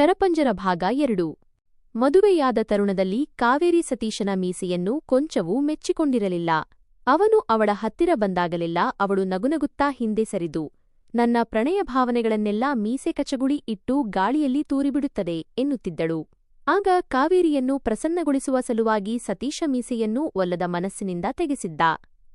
ಶರಪಂಜರ ಭಾಗ ಎರಡು. ಮದುವೆಯಾದ ತರುಣದಲ್ಲಿ ಕಾವೇರಿ ಸತೀಶನ ಮೀಸೆಯನ್ನು ಕೊಂಚವೂ ಮೆಚ್ಚಿಕೊಂಡಿರಲಿಲ್ಲ. ಅವನು ಅವಳ ಹತ್ತಿರ ಬಂದಾಗಲೆಲ್ಲ ಅವಳು ನಗುನಗುತ್ತಾ ಹಿಂದೆ ಸರಿದು. ನನ್ನ ಪ್ರಣಯ ಭಾವನೆಗಳನ್ನೆಲ್ಲ ಮೀಸೆ ಕಚಗುಳಿ ಇಟ್ಟು ಗಾಳಿಯಲ್ಲಿ ತೂರಿಬಿಡುತ್ತದೆ ಎನ್ನುತ್ತಿದ್ದಳು. ಆಗ ಕಾವೇರಿಯನ್ನು ಪ್ರಸನ್ನಗೊಳಿಸುವ ಸಲುವಾಗಿ ಸತೀಶ ಮೀಸೆಯನ್ನು ಒಲ್ಲದ ಮನಸ್ಸಿನಿಂದ ತೆಗೆಸಿದ್ದ.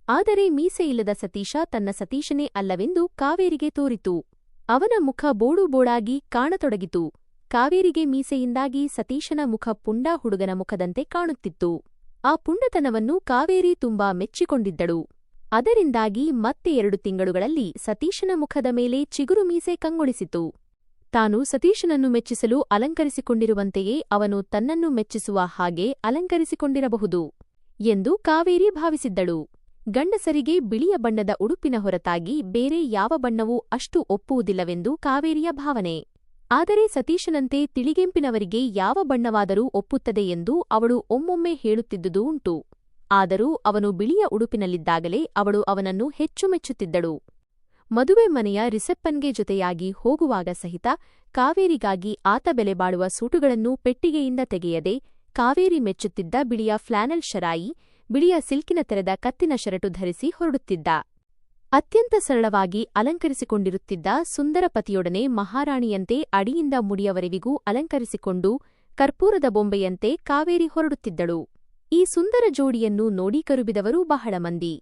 ಆದರೆ ಮೀಸೆಯಿಲ್ಲದ ಸತೀಶ ತನ್ನ ಸತೀಶನೇ ಅಲ್ಲವೆಂದು ಕಾವೇರಿಗೆ ತೋರಿತು. ಅವನ ಮುಖ ಬೋಡಾಗಿ ಕಾಣತೊಡಗಿತು. ಕಾವೇರಿಗೆ ಮೀಸೆಯಿಂದಾಗಿ ಸತೀಶನ ಮುಖ ಪುಂಡ ಹುಡುಗನ ಮುಖದಂತೆ ಕಾಣುತ್ತಿತ್ತು. ಆ ಪುಂಡತನವನ್ನು ಕಾವೇರಿ ತುಂಬಾ ಮೆಚ್ಚಿಕೊಂಡಿದ್ದಳು. ಅದರಿಂದಾಗಿ ಮತ್ತೆ ಎರಡು ತಿಂಗಳುಗಳಲ್ಲಿ ಸತೀಶನ ಮುಖದ ಮೇಲೆ ಚಿಗುರು ಮೀಸೆ ಕಂಗೊಳಿಸಿತು. ತಾನು ಸತೀಶನನ್ನು ಮೆಚ್ಚಿಸಲು ಅಲಂಕರಿಸಿಕೊಂಡಿರುವಂತೆಯೇ ಅವನು ತನ್ನನ್ನು ಮೆಚ್ಚಿಸುವ ಹಾಗೆ ಅಲಂಕರಿಸಿಕೊಂಡಿರಬಹುದು ಎಂದು ಕಾವೇರಿ ಭಾವಿಸಿದ್ದಳು. ಗಂಡಸರಿಗೆ ಬಿಳಿಯ ಬಣ್ಣದ ಉಡುಪಿನ ಹೊರತಾಗಿ ಬೇರೆ ಯಾವ ಬಣ್ಣವೂ ಅಷ್ಟು ಒಪ್ಪುವುದಿಲ್ಲವೆಂದು ಕಾವೇರಿಯ ಭಾವನೆ. ಆದರೆ ಸತೀಶನಂತೆ ತಿಳಿಗೆಂಪಿನವರಿಗೆ ಯಾವ ಬಣ್ಣವಾದರೂ ಒಪ್ಪುತ್ತದೆ ಎಂದು ಅವಳು ಒಮ್ಮೊಮ್ಮೆ ಹೇಳುತ್ತಿದ್ದುದು ಉಂಟು. ಆದರೂ ಅವನು ಬಿಳಿಯ ಉಡುಪಿನಲ್ಲಿದ್ದಾಗಲೇ ಅವಳು ಅವನನ್ನು ಹೆಚ್ಚು ಮೆಚ್ಚುತ್ತಿದ್ದಳು. ಮದುವೆ ಮನೆಯ ರಿಸೆಪ್ಪನ್ಗೆ ಜೊತೆಯಾಗಿ ಹೋಗುವಾಗ ಸಹಿತ ಕಾವೇರಿಗಾಗಿ ಆತ ಬೆಲೆಬಾಳುವ ಸೂಟುಗಳನ್ನು ಪೆಟ್ಟಿಗೆಯಿಂದ ತೆಗೆಯದೆ ಕಾವೇರಿ ಮೆಚ್ಚುತ್ತಿದ್ದ ಬಿಳಿಯ ಫ್ಲಾನೆಲ್ ಶರಾಯಿ, ಬಿಳಿಯ ಸಿಲ್ಕಿನ ತೆರೆದ ಕತ್ತಿನ ಶರಟು ಧರಿಸಿ ಹೊರಡುತ್ತಿದ್ದ. ಅತ್ಯಂತ ಸರಳವಾಗಿ ಅಲಂಕರಿಸಿಕೊಂಡಿರುತ್ತಿದ್ದ ಸುಂದರ ಪತಿಯೊಡನೆ ಮಹಾರಾಣಿಯಂತೆ ಅಡಿಯಿಂದ ಮುಡಿಯವರೆವಿಗೂ ಅಲಂಕರಿಸಿಕೊಂಡು ಕರ್ಪೂರದ ಬೊಂಬೆಯಂತೆ ಕಾವೇರಿ ಹೊರಡುತ್ತಿದ್ದಳು. ಈ ಸುಂದರ ಜೋಡಿಯನ್ನು ನೋಡಿ ಕರುಬಿದವರು ಬಹಳ ಮಂದಿ.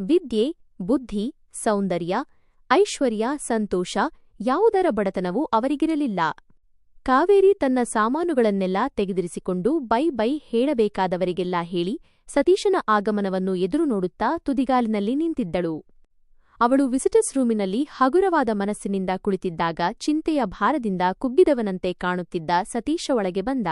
ವಿದ್ಯೆ, ಬುದ್ಧಿ, ಸೌಂದರ್ಯ, ಐಶ್ವರ್ಯ, ಸಂತೋಷ ಯಾವುದರ ಬಡತನವೂ ಅವರಿಗಿರಲಿಲ್ಲ. ಕಾವೇರಿ ತನ್ನ ಸಾಮಾನುಗಳನ್ನೆಲ್ಲ ತೆಗೆದಿರಿಸಿಕೊಂಡು ಬೈ ಬೈ ಹೇಳಬೇಕಾದವರಿಗೆಲ್ಲ ಹೇಳಿ ಸತೀಶನ ಆಗಮನವನ್ನು ಎದುರು ನೋಡುತ್ತಾ ತುದಿಗಾಲಿನಲ್ಲಿ ನಿಂತಿದ್ದಳು. ಅವಳು ವಿಸಿಟರ್ಸ್ ರೂಮಿನಲ್ಲಿ ಹಗುರವಾದ ಮನಸ್ಸಿನಿಂದ ಕುಳಿತಿದ್ದಾಗ ಚಿಂತೆಯ ಭಾರದಿಂದ ಕುಗ್ಗಿದವನಂತೆ ಕಾಣುತ್ತಿದ್ದ ಸತೀಶ ಒಳಗೆ ಬಂದ.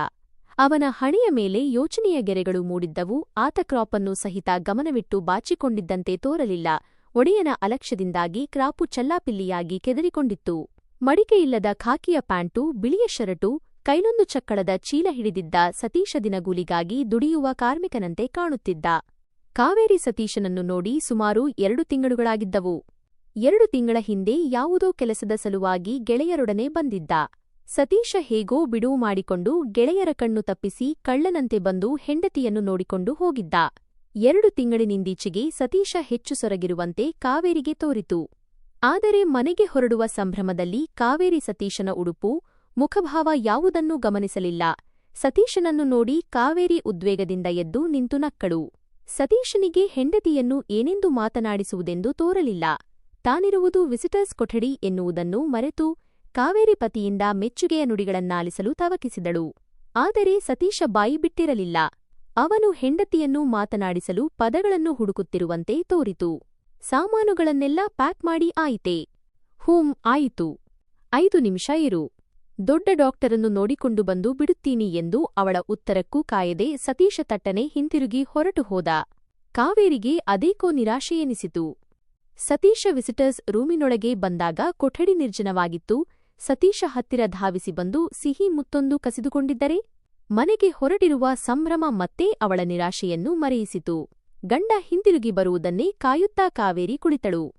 ಅವನ ಹಣೆಯ ಮೇಲೆ ಯೋಚನೆಯ ಗೆರೆಗಳು ಮೂಡಿದ್ದವು, ಆತ ಕ್ರಾಪನ್ನು ಸಹಿತ ಗಮನವಿಟ್ಟು ಬಾಚಿಕೊಂಡಿದ್ದಂತೆ ತೋರಲಿಲ್ಲ. ಒಡೆಯನ ಅಲಕ್ಷ್ಯದಿಂದಾಗಿ ಕ್ರಾಪು ಚಲ್ಲಾಪಿಲ್ಲಿಯಾಗಿ ಕೆದರಿಕೊಂಡಿತ್ತು. ಮಡಿಕೆಯಿಲ್ಲದ ಖಾಕಿಯ ಪ್ಯಾಂಟು, ಬಿಳಿಯ ಶರಟು ಕೈಲೊಂದು ಚಕ್ಕಳದ ಚೀಲ ಹಿಡಿದಿದ್ದ ಸತೀಶ ದಿನಗೂಲಿಗಾಗಿ ದುಡಿಯುವ ಕಾರ್ಮಿಕನಂತೆ ಕಾಣುತ್ತಿದ್ದ. ಕಾವೇರಿ ಸತೀಶನನ್ನು ನೋಡಿ ಸುಮಾರು ಎರಡು ತಿಂಗಳುಗಳಾಗಿದ್ದವು. ಎರಡು ತಿಂಗಳ ಹಿಂದೆ ಯಾವುದೋ ಕೆಲಸದ ಸಲುವಾಗಿ ಗೆಳೆಯರೊಡನೆ ಬಂದಿದ್ದ. ಸತೀಶ ಹೇಗೋ ಬಿಡುವು ಮಾಡಿಕೊಂಡು ಗೆಳೆಯರ ಕಣ್ಣು ತಪ್ಪಿಸಿ ಕಳ್ಳನಂತೆ ಬಂದು ಹೆಂಡತಿಯನ್ನು ನೋಡಿಕೊಂಡು ಹೋಗಿದ್ದ. ಎರಡು ತಿಂಗಳಿನಿಂದೀಚೆಗೆ ಸತೀಶ ಹೆಚ್ಚು ಸೊರಗಿರುವಂತೆ ಕಾವೇರಿಗೆ ತೋರಿತು. ಆದರೆ ಮನೆಗೆ ಹೊರಡುವ ಸಂಭ್ರಮದಲ್ಲಿ ಕಾವೇರಿ ಸತೀಶನ ಉಡುಪು, ಮುಖಭಾವ ಯಾವುದನ್ನೂ ಗಮನಿಸಲಿಲ್ಲ. ಸತೀಶನನ್ನು ನೋಡಿ ಕಾವೇರಿ ಉದ್ವೇಗದಿಂದ ಎದ್ದು ನಿಂತು ನಕ್ಕಳು. ಸತೀಶನಿಗೆ ಹೆಂಡತಿಯನ್ನು ಏನೆಂದು ಮಾತನಾಡಿಸುವುದೆಂದು ತೋರಲಿಲ್ಲ. ತಾನಿರುವುದು ವಿಸಿಟರ್ಸ್ ಕೊಠಡಿ ಎನ್ನುವುದನ್ನು ಮರೆತು ಕಾವೇರಿ ಪತಿಯಿಂದ ಮೆಚ್ಚುಗೆಯ ನುಡಿಗಳನ್ನಾಲಿಸಲು ತವಕಿಸಿದಳು. ಆದರೆ ಸತೀಶ ಬಾಯಿ ಬಿಟ್ಟಿರಲಿಲ್ಲ. ಅವನು ಹೆಂಡತಿಯನ್ನು ಮಾತನಾಡಿಸಲು ಪದಗಳನ್ನು ಹುಡುಕುತ್ತಿರುವಂತೆ ತೋರಿತು. ಸಾಮಾನುಗಳನ್ನೆಲ್ಲ ಪ್ಯಾಕ್ ಮಾಡಿ ಆಯಿತೆ? ಹೂಂ, ಆಯಿತು. ಐದು ನಿಮಿಷ ಇರು. ದೊಡ್ಡ ಡಾಕ್ಟರನ್ನು ನೋಡಿಕೊಂಡು ಬಂದು ಬಿಡುತ್ತೀನಿ ಎಂದು ಅವಳ ಉತ್ತರಕ್ಕೂ ಕಾಯದೆ ಸತೀಶ ತಟ್ಟನೆ ಹಿಂತಿರುಗಿ ಹೊರಟು ಹೋದ. ಕಾವೇರಿಗೆ ಅದೇಕೋ ನಿರಾಶೆಯೆನಿಸಿತು ಸತೀಶ ವಿಸಿಟರ್ಸ್ ರೂಮಿನೊಳಗೆ ಬಂದಾಗ ಕೊಠಡಿ ನಿರ್ಜನವಾಗಿತ್ತು. ಸತೀಶ ಹತ್ತಿರ ಧಾವಿಸಿ ಬಂದು ಸಿಹಿ ಮುತ್ತೊಂದು ಕಸಿದುಕೊಂಡಿದ್ದರೆ? ಮನೆಗೆ ಹೊರಟಿರುವ ಸಂಭ್ರಮ ಮತ್ತೆ ಅವಳ ನಿರಾಶೆಯನ್ನು ಮರೆಯಿಸಿತು. ಗಂಡ ಹಿಂದಿರುಗಿ ಬರುವುದನ್ನೇ ಕಾಯುತ್ತಾ ಕಾವೇರಿ ಕುಳಿತಳು.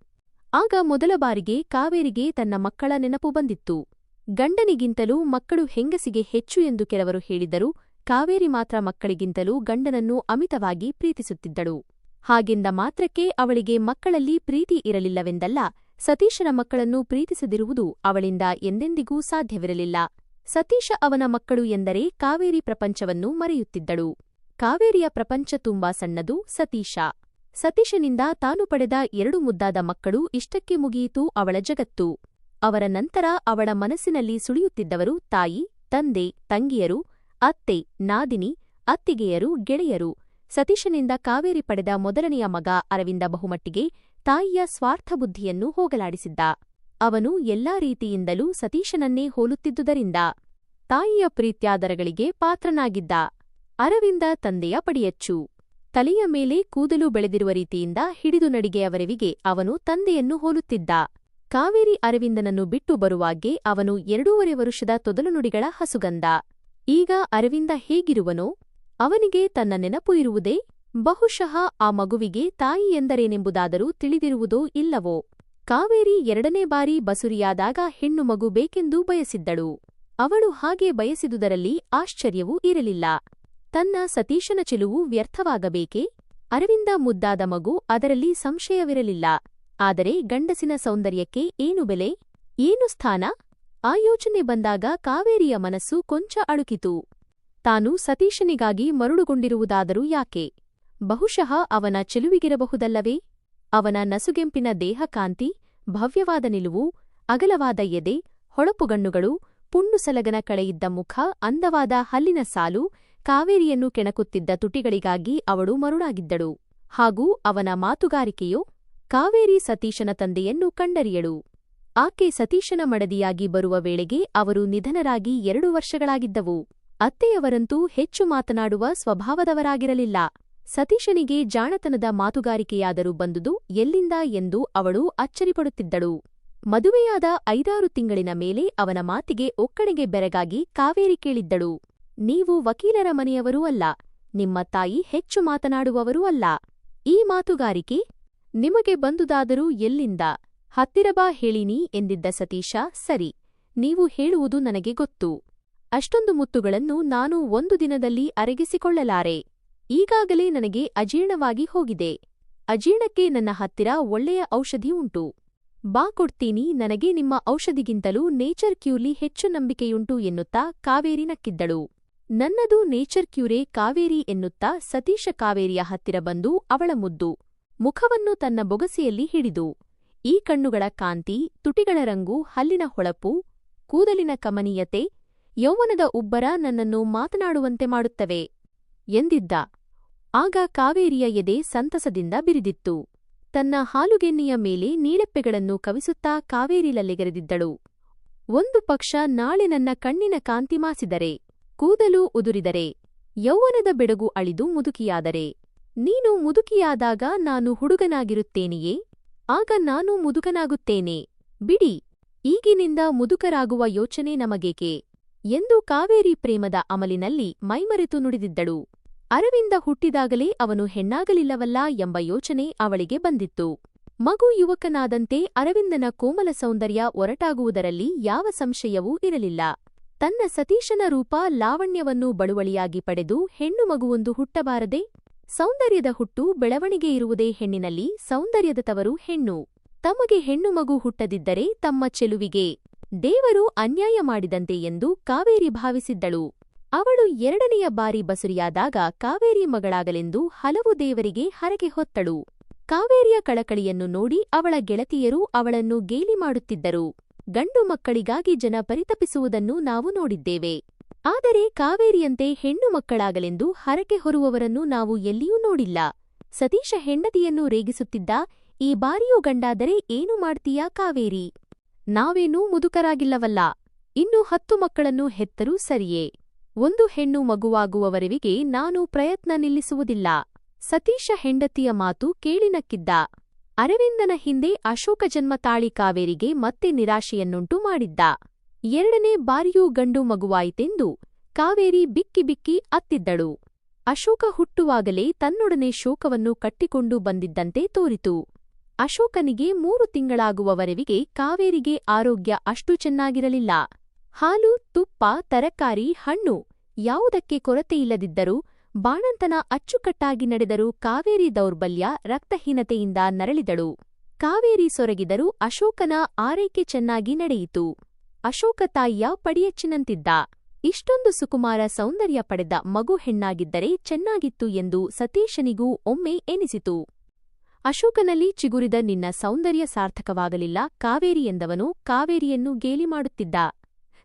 ಆಗ ಮೊದಲ ಬಾರಿಗೆ ಕಾವೇರಿಗೆ ತನ್ನ ಮಕ್ಕಳ ನೆನಪು ಬಂದಿತ್ತು. ಗಂಡನಿಗಿಂತಲೂ ಮಕ್ಕಳು ಹೆಂಗಸಿಗೆ ಹೆಚ್ಚು ಎಂದು ಕೆಲವರು ಹೇಳಿದರು ಕಾವೇರಿ ಮಾತ್ರ ಮಕ್ಕಳಿಗಿಂತಲೂ ಗಂಡನನ್ನು ಅಮಿತವಾಗಿ ಪ್ರೀತಿಸುತ್ತಿದ್ದಳು. ಹಾಗೆಂದ ಮಾತ್ರಕ್ಕೆ ಅವಳಿಗೆ ಮಕ್ಕಳಲ್ಲಿ ಪ್ರೀತಿ ಇರಲಿಲ್ಲವೆಂದಲ್ಲ, ಸತೀಶನ ಮಕ್ಕಳನ್ನು ಪ್ರೀತಿಸದಿರುವುದು ಅವಳಿಂದ ಎಂದೆಂದಿಗೂ ಸಾಧ್ಯವಿರಲಿಲ್ಲ. ಸತೀಶ ಅವನ ಮಕ್ಕಳು ಎಂದರೆ ಕಾವೇರಿ ಪ್ರಪಂಚವನ್ನು ಮರೆಯುತ್ತಿದ್ದಳು. ಕಾವೇರಿಯ ಪ್ರಪಂಚ ತುಂಬಾ ಸಣ್ಣದು, ಸತೀಶ. ಸತೀಶನಿಂದ ತಾನು ಪಡೆದ ಎರಡು ಮುದ್ದಾದ ಮಕ್ಕಳು ಇಷ್ಟಕ್ಕೆ ಮುಗಿಯಿತು ಅವಳ ಜಗತ್ತು. ಅವರ ನಂತರ ಅವಳ ಮನಸ್ಸಿನಲ್ಲಿ ಸುಳಿಯುತ್ತಿದ್ದವರು ತಾಯಿ, ತಂದೆ, ತಂಗಿಯರು, ಅತ್ತೆ, ನಾದಿನಿ, ಅತ್ತಿಗೆಯರು, ಗೆಳೆಯರು. ಸತೀಶನಿಂದ ಕಾವೇರಿ ಪಡೆದ ಮೊದಲನೆಯ ಮಗ ಅರವಿಂದ ಬಹುಮಟ್ಟಿಗೆ ತಾಯಿಯ ಸ್ವಾರ್ಥಬುದ್ಧಿಯನ್ನು ಹೋಗಲಾಡಿಸಿದ್ದ. ಅವನು ಎಲ್ಲಾ ರೀತಿಯಿಂದಲೂ ಸತೀಶನನ್ನೇ ಹೋಲುತ್ತಿದ್ದುದರಿಂದ ತಾಯಿಯ ಪ್ರೀತ್ಯಾದರಗಳಿಗೆ ಪಾತ್ರನಾಗಿದ್ದ. ಅರವಿಂದ ತಂದೆಯ ಪಡಿಯಚ್ಚು. ತಲೆಯ ಮೇಲೆ ಕೂದಲು ಬೆಳೆದಿರುವ ರೀತಿಯಿಂದ ಹಿಡಿದು ನಡಿಗೆಯವರೆವಿಗೆ ಅವನು ತಂದೆಯನ್ನು ಹೋಲುತ್ತಿದ್ದ. ಕಾವೇರಿ ಅರವಿಂದನನ್ನು ಬಿಟ್ಟು ಬರುವಾಗೆ ಅವನು ಎರಡೂವರೆ ವರುಷದ ತೊದಲು ನುಡಿಗಳ ಹಸುಗಂದ ಈಗ ಅರವಿಂದ ಹೇಗಿರುವನೋ, ಅವನಿಗೆ ತನ್ನ ನೆನಪು ಇರುವುದೇ, ಬಹುಶಃ ಆ ಮಗುವಿಗೆ ತಾಯಿ ಎಂದರೇನೆಂಬುದಾದರೂ ತಿಳಿದಿರುವುದೋ ಇಲ್ಲವೋ. ಕಾವೇರಿ ಎರಡನೇ ಬಾರಿ ಬಸುರಿಯಾದಾಗ ಹೆಣ್ಣು ಮಗು ಬೇಕೆಂದು ಬಯಸಿದ್ದಳು. ಅವಳು ಹಾಗೆ ಬಯಸಿದುದರಲ್ಲಿ ಆಶ್ಚರ್ಯವೂ ಇರಲಿಲ್ಲ. ತನ್ನ ಸತೀಶನ ಚೆಲುವು ವ್ಯರ್ಥವಾಗಬೇಕೆ? ಅರವಿಂದ ಮುದ್ದಾದ ಮಗು ಅದರಲ್ಲಿ ಸಂಶಯವಿರಲಿಲ್ಲ. ಆದರೆ ಗಂಡಸಿನ ಸೌಂದರ್ಯಕ್ಕೆ ಏನು ಬೆಲೆ? ಏನು ಸ್ಥಾನ? ಆ ಯೋಚನೆ ಬಂದಾಗ ಕಾವೇರಿಯ ಮನಸ್ಸು ಕೊಂಚ ಅಳುಕಿತು. ತಾನು ಸತೀಶನಿಗಾಗಿ ಮರುಳುಗೊಂಡಿರುವುದಾದರೂ ಯಾಕೆ? ಬಹುಶಃ ಅವನ ಚೆಲುವಿಗಿರಬಹುದಲ್ಲವೇ? ಅವನ ನಸುಗೆಂಪಿನ ದೇಹಕಾಂತಿ, ಭವ್ಯವಾದ ನಿಲುವು, ಅಗಲವಾದ ಎದೆ, ಹೊಳಪುಗಣ್ಣುಗಳು, ಪುಣ್ಣುಸಲಗನ ಕಳೆಯಿದ್ದ ಮುಖ, ಅಂದವಾದ ಹಲ್ಲಿನ ಸಾಲು, ಕಾವೇರಿಯನ್ನು ಕೆಣಕುತ್ತಿದ್ದ ತುಟಿಗಳಿಗಾಗಿ ಅವಳು ಮರುಳಾಗಿದ್ದಳು. ಹಾಗೂ ಅವನ ಮಾತುಗಾರಿಕೆಯೋ ಕಾವೇರಿ ಸತೀಶನ ತಂದೆಯನ್ನು ಕಂಡರಿಯಳು. ಆಕೆ ಸತೀಶನ ಮಡದಿಯಾಗಿ ಬರುವ ವೇಳೆಗೆ ಅವರು ನಿಧನರಾಗಿ ಎರಡು ವರ್ಷಗಳಾಗಿದ್ದವು. ಅತ್ತೆಯವರಂತೂ ಹೆಚ್ಚು ಮಾತನಾಡುವ ಸ್ವಭಾವದವರಾಗಿರಲಿಲ್ಲ. ಸತೀಶನಿಗೆ ಜಾಣತನದ ಮಾತುಗಾರಿಕೆಯಾದರೂ ಬಂದುದು ಎಲ್ಲಿಂದ ಎಂದು ಅವಳು ಅಚ್ಚರಿಪಡುತ್ತಿದ್ದಳು. ಮದುವೆಯಾದ ಐದಾರು ತಿಂಗಳಿನ ಮೇಲೆ ಅವನ ಮಾತಿಗೆ ಒಕ್ಕಣೆಗೆ ಬೆರಗಾಗಿ ಕಾವೇರಿ ಕೇಳಿದ್ದಳು. ನೀವು ವಕೀಲರ ಮನೆಯವರೂ ಅಲ್ಲ, ನಿಮ್ಮ ತಾಯಿ ಹೆಚ್ಚು ಮಾತನಾಡುವವರೂ ಅಲ್ಲ. ಈ ಮಾತುಗಾರಿಕೆ ನಿಮಗೆ ಬಂದುದಾದರೂ ಎಲ್ಲಿಂದ? ಹತ್ತಿರ ಬಾ ಹೇಳಿನಿ ಎಂದಿದ್ದ ಸತೀಶ, ಸರಿ, ನೀವು ಹೇಳುವುದು ನನಗೆ ಗೊತ್ತು. ಅಷ್ಟೊಂದು ಮುತ್ತುಗಳನ್ನು ನಾನು ಒಂದು ದಿನದಲ್ಲಿ ಅರಗಿಸಿಕೊಳ್ಳಲಾರೆ. ಈಗಾಗಲೇ ನನಗೆ ಅಜೀರ್ಣವಾಗಿ ಹೋಗಿದೆ. ಅಜೀರ್ಣಕ್ಕೆ ನನ್ನ ಹತ್ತಿರ ಒಳ್ಳೆಯ ಔಷಧಿ ಉಂಟು. ಬಾ ಕೊಡ್ತೀನಿ, ನನಗೆ ನಿಮ್ಮ ಔಷಧಿಗಿಂತಲೂ ನೇಚರ್ ಕ್ಯೂರ್ಲಿ ಹೆಚ್ಚು ನಂಬಿಕೆಯುಂಟು ಎನ್ನುತ್ತಾ ಕಾವೇರಿ ನಕ್ಕಿದ್ದಳು. ನನ್ನದು ನೇಚರ್ ಕ್ಯೂರೇ ಕಾವೇರಿ ಎನ್ನುತ್ತಾ ಸತೀಶ ಕಾವೇರಿಯ ಹತ್ತಿರ ಬಂದು ಅವಳ ಮುದ್ದು. ಮುಖವನ್ನು ತನ್ನ ಬೊಗಸೆಯಲ್ಲಿ ಹಿಡಿದು, ಈ ಕಣ್ಣುಗಳ ಕಾಂತಿ, ತುಟಿಗಳ ರಂಗು, ಹಲ್ಲಿನ ಹೊಳಪು, ಕೂದಲಿನ ಕಮನೀಯತೆ, ಯೌವನದ ಉಬ್ಬರ ನನ್ನನ್ನು ಮಾತನಾಡುವಂತೆ ಮಾಡುತ್ತವೆ ಎಂದಿದ್ದ. ಆಗ ಕಾವೇರಿಯ ಎದೆ ಸಂತಸದಿಂದ ಬಿರಿದಿತ್ತು. ತನ್ನ ಹಾಲುಗೆನ್ನೆಯ ಮೇಲೆ ನೀಳೆಪ್ಪೆಗಳನ್ನು ಕವಿಸುತ್ತಾ ಕಾವೇರಿಲಲ್ಲಿಗರೆದಿದ್ದಳು ಒಂದು ಪಕ್ಷ ನಾಳೆ ನನ್ನ ಕಣ್ಣಿನ ಕಾಂತಿ ಮಾಸಿದರೆ, ಕೂದಲು ಉದುರಿದರೆ, ಯೌವನದ ಬೆಡಗು ಅಳಿದು ಮುದುಕಿಯಾದರೆ ನೀನು ಮುದುಕಿಯಾದಾಗ ನಾನು ಹುಡುಗನಾಗಿರುತ್ತೇನೆಯೇ? ಆಗ ನಾನು ಮುದುಕನಾಗುತ್ತೇನೆ. ಬಿಡಿ, ಈಗಿನಿಂದ ಮುದುಕರಾಗುವ ಯೋಚನೆ ನಮಗೇಕೆ? ಎಂದು ಕಾವೇರಿ ಪ್ರೇಮದ ಅಮಲಿನಲ್ಲಿ ಮೈಮರೆತು ನುಡಿದಿದ್ದಳು. ಅರವಿಂದ ಹುಟ್ಟಿದಾಗಲೇ ಅವನು ಹೆಣ್ಣಾಗಲಿಲ್ಲವಲ್ಲ ಎಂಬ ಯೋಚನೆ ಅವಳಿಗೆ ಬಂದಿತ್ತು. ಮಗು ಯುವಕನಾದಂತೆ ಅರವಿಂದನ ಕೋಮಲ ಸೌಂದರ್ಯ ಒರಟಾಗುವುದರಲ್ಲಿ ಯಾವ ಸಂಶಯವೂ ಇರಲಿಲ್ಲ. ತನ್ನ ಸತೀಶನ ರೂಪ ಲಾವಣ್ಯವನ್ನು ಬಳುವಳಿಯಾಗಿ ಪಡೆದು ಹೆಣ್ಣು ಮಗುವೊಂದು ಹುಟ್ಟಬಾರದೆ ಸೌಂದರ್ಯದ ಹುಟ್ಟು ಬೆಳವಣಿಗೆ ಇರುವುದೇ ಹೆಣ್ಣಿನಲ್ಲಿ ಸೌಂದರ್ಯದ ತವರು ಹೆಣ್ಣು. ತಮಗೆ ಹೆಣ್ಣು ಮಗು ಹುಟ್ಟದಿದ್ದರೆ ತಮ್ಮ ಚೆಲುವಿಗೆ. ದೇವರು ಅನ್ಯಾಯ ಮಾಡಿದಂತೆ ಎಂದು ಕಾವೇರಿ ಭಾವಿಸಿದ್ದಳು. ಅವಳು ಎರಡನೆಯ ಬಾರಿ ಬಸುರಿಯಾದಾಗ ಕಾವೇರಿ ಮಗಳಾಗಲೆಂದು ಹಲವು ದೇವರಿಗೆ ಹರಕೆ ಹೊತ್ತಳು. ಕಾವೇರಿಯ ಕಳಕಳಿಯನ್ನು ನೋಡಿ ಅವಳ ಗೆಳತಿಯರು ಅವಳನ್ನು ಗೇಲಿ ಮಾಡುತ್ತಿದ್ದರು. ಗಂಡು ಮಕ್ಕಳಿಗಾಗಿ ಜನ ಪರಿತಪಿಸುವುದನ್ನು ನಾವು ನೋಡಿದ್ದೇವೆ. ಆದರೆ ಕಾವೇರಿಯಂತೆ ಹೆಣ್ಣು ಮಕ್ಕಳಾಗಲೆಂದು ಹರಕೆ ಹೊರುವವರನ್ನು ನಾವು ಎಲ್ಲಿಯೂ ನೋಡಿಲ್ಲ. ಸತೀಶ ಹೆಂಡತಿಯನ್ನು ರೇಗಿಸುತ್ತಿದ್ದ ಈ ಬಾರಿಯೂ ಗಂಡಾದರೆ ಏನು ಮಾಡ್ತೀಯಾ ಕಾವೇರಿ? ನಾವೇನೂ ಮುದುಕರಾಗಿಲ್ಲವಲ್ಲ. ಇನ್ನು ಹತ್ತು ಮಕ್ಕಳನ್ನು ಹೆತ್ತರೂ ಸರಿಯೇ. ಒಂದು ಹೆಣ್ಣು ಮಗುವಾಗುವವರೆವಿಗೆ ನಾನು ಪ್ರಯತ್ನ ನಿಲ್ಲಿಸುವುದಿಲ್ಲ. ಸತೀಶ ಹೆಂಡತಿಯ ಮಾತು ಕೇಳಿನಕ್ಕಿದ್ದ. ಅರವಿಂದನ ಹಿಂದೆ ಅಶೋಕ ಜನ್ಮ ತಾಳಿ ಕಾವೇರಿಗೆ ಮತ್ತೆ ನಿರಾಶೆಯನ್ನುಂಟು ಮಾಡಿದ್ದ. ಎರಡನೇ ಬಾರಿಯೂ ಗಂಡು ಮಗುವಾಯಿತೆಂದು ಕಾವೇರಿ ಬಿಕ್ಕಿ ಬಿಕ್ಕಿ ಅತ್ತಿದ್ದಳು. ಅಶೋಕ ಹುಟ್ಟುವಾಗಲೇ ತನ್ನೊಡನೆ ಶೋಕವನ್ನು ಕಟ್ಟಿಕೊಂಡು ಬಂದಿದ್ದಂತೆ ತೋರಿತು. ಅಶೋಕನಿಗೆ ಮೂರು ತಿಂಗಳಾಗುವವರೆವಿಗೆ ಕಾವೇರಿಗೆ ಆರೋಗ್ಯ ಅಷ್ಟು ಚೆನ್ನಾಗಿರಲಿಲ್ಲ. ಹಾಲು, ತುಪ್ಪ, ತರಕಾರಿ, ಹಣ್ಣು ಯಾವುದಕ್ಕೆ ಕೊರತೆಯಿಲ್ಲದಿದ್ದರೂ ಬಾಣಂತನ ಅಚ್ಚುಕಟ್ಟಾಗಿ ನಡೆದರೂ ಕಾವೇರಿ ದೌರ್ಬಲ್ಯ, ರಕ್ತಹೀನತೆಯಿಂದ ನರಳಿದಳು. ಕಾವೇರಿ ಸೊರಗಿದರೂ ಅಶೋಕನ ಆರೈಕೆ ಚೆನ್ನಾಗಿ ನಡೆಯಿತು. ಅಶೋಕ ತಾಯಿಯ ಪಡಿಯಚ್ಚಿನಂತಿದ್ದ. ಇಷ್ಟೊಂದು ಸುಕುಮಾರ ಸೌಂದರ್ಯ ಪಡೆದ ಮಗು ಹೆಣ್ಣಾಗಿದ್ದರೆ ಚೆನ್ನಾಗಿತ್ತು ಎಂದು ಸತೀಶನಿಗೂ ಒಮ್ಮೆ ಎನಿಸಿತು. ಅಶೋಕನಲ್ಲಿ ಚಿಗುರಿದ ನಿನ್ನ ಸೌಂದರ್ಯ ಸಾರ್ಥಕವಾಗಲಿಲ್ಲ, ಕಾವೇರಿ ಎಂದವನು ಕಾವೇರಿಯನ್ನು ಗೇಲಿ ಮಾಡುತ್ತಿದ್ದ.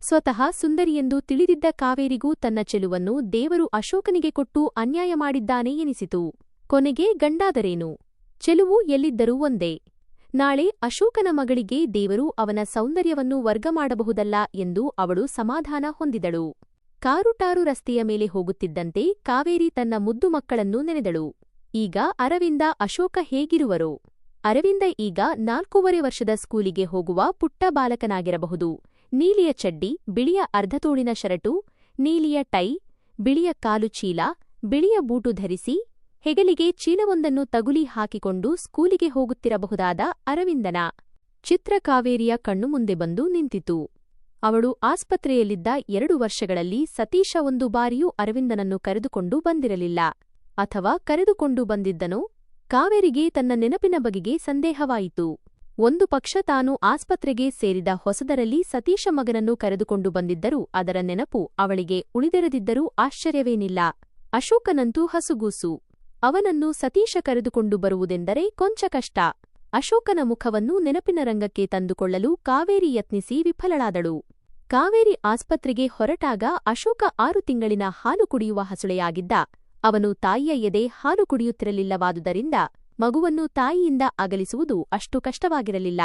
ಸ್ವತಃ ಸುಂದರಿಯೆಂದು ತಿಳಿದಿದ್ದ ಕಾವೇರಿಗೂ ತನ್ನ ಚೆಲುವನ್ನು ದೇವರು ಅಶೋಕನಿಗೆ ಕೊಟ್ಟು ಅನ್ಯಾಯ ಮಾಡಿದ್ದಾನೆ ಎನಿಸಿತು. ಕೊನೆಗೆ ಗಂಡಾದರೇನು? ಚೆಲುವು ಎಲ್ಲಿದ್ದರೂ ಒಂದೇ. ನಾಳೆ ಅಶೋಕನ ಮಗಳಿಗೆ ದೇವರು ಅವನ ಸೌಂದರ್ಯವನ್ನು ವರ್ಗ ಮಾಡಬಹುದಲ್ಲ ಎಂದು ಅವಳು ಸಮಾಧಾನ ಹೊಂದಿದಳು. ಕಾರುಟಾರು ರಸ್ತೆಯ ಮೇಲೆ ಹೋಗುತ್ತಿದ್ದಂತೆ ಕಾವೇರಿ ತನ್ನ ಮುದ್ದು ಮಕ್ಕಳನ್ನು ನೆನೆದಳು. ಈಗ ಅರವಿಂದ, ಅಶೋಕ ಹೇಗಿರುವರೋ? ಅರವಿಂದ ಈಗ ನಾಲ್ಕೂವರೆ ವರ್ಷದ ಸ್ಕೂಲಿಗೆ ಹೋಗುವ ಪುಟ್ಟ ಬಾಲಕನಾಗಿರಬಹುದು. ನೀಲಿಯ ಚಡ್ಡಿ, ಬಿಳಿಯ ಅರ್ಧತೋಳಿನ ಶರಟು, ನೀಲಿಯ ಟೈ, ಬಿಳಿಯ ಕಾಲು ಚೀಲ, ಬಿಳಿಯ ಬೂಟು ಧರಿಸಿ ಹೆಗಲಿಗೆ ಚೀಲವೊಂದನ್ನು ತಗುಲಿ ಹಾಕಿಕೊಂಡು ಸ್ಕೂಲಿಗೆ ಹೋಗುತ್ತಿರಬಹುದಾದ ಅರವಿಂದನ. ಚಿತ್ರ ಕಾವೇರಿಯ ಕಣ್ಣು ಮುಂದೆ ಬಂದು ನಿಂತಿತು. ಅವಳು ಆಸ್ಪತ್ರೆಯಲ್ಲಿದ್ದ ಎರಡು ವರ್ಷಗಳಲ್ಲಿ ಸತೀಶ ಒಂದು ಬಾರಿಯೂ ಅರವಿಂದನನ್ನು ಕರೆದುಕೊಂಡು ಬಂದಿರಲಿಲ್ಲ. ಅಥವಾ ಕರೆದುಕೊಂಡು ಬಂದಿದ್ದನೋ? ಕಾವೇರಿಗೆ ತನ್ನ ನೆನಪಿನ ಬಗೆಗೆ ಸಂದೇಹವಾಯಿತು. ಒಂದು ಪಕ್ಷ ತಾನು ಆಸ್ಪತ್ರೆಗೆ ಸೇರಿದ ಹೊಸದರಲ್ಲಿ ಸತೀಶ ಮಗನನ್ನು ಕರೆದುಕೊಂಡು ಬಂದಿದ್ದರೂ ಅದರ ನೆನಪು ಅವಳಿಗೆ ಉಳಿದಿರದಿದ್ದರೂ ಆಶ್ಚರ್ಯವೇನಿಲ್ಲ. ಅಶೋಕನಂತೂ ಹಸುಗೂಸು. ಅವನನ್ನು ಸತೀಶ ಕರೆದುಕೊಂಡು ಬರುವುದೆಂದರೆ ಕೊಂಚ ಕಷ್ಟ. ಅಶೋಕನ ಮುಖವನ್ನು ನೆನಪಿನ ರಂಗಕ್ಕೆ ತಂದುಕೊಳ್ಳಲು ಕಾವೇರಿ ಯತ್ನಿಸಿ ವಿಫಲಳಾದಳು. ಕಾವೇರಿ ಆಸ್ಪತ್ರೆಗೆ ಹೊರಟಾಗ ಅಶೋಕ ಆರು ತಿಂಗಳಿನ ಹಾಲು ಕುಡಿಯುವ ಹಸುಳೆಯಾಗಿದ್ದ. ಅವನು ತಾಯಿಯ ಎದೆ ಹಾಲು ಕುಡಿಯುತ್ತಿರಲಿಲ್ಲವಾದುದರಿಂದ ಮಗುವನ್ನು ತಾಯಿಯಿಂದ ಅಗಲಿಸುವುದು ಅಷ್ಟು ಕಷ್ಟವಾಗಿರಲಿಲ್ಲ.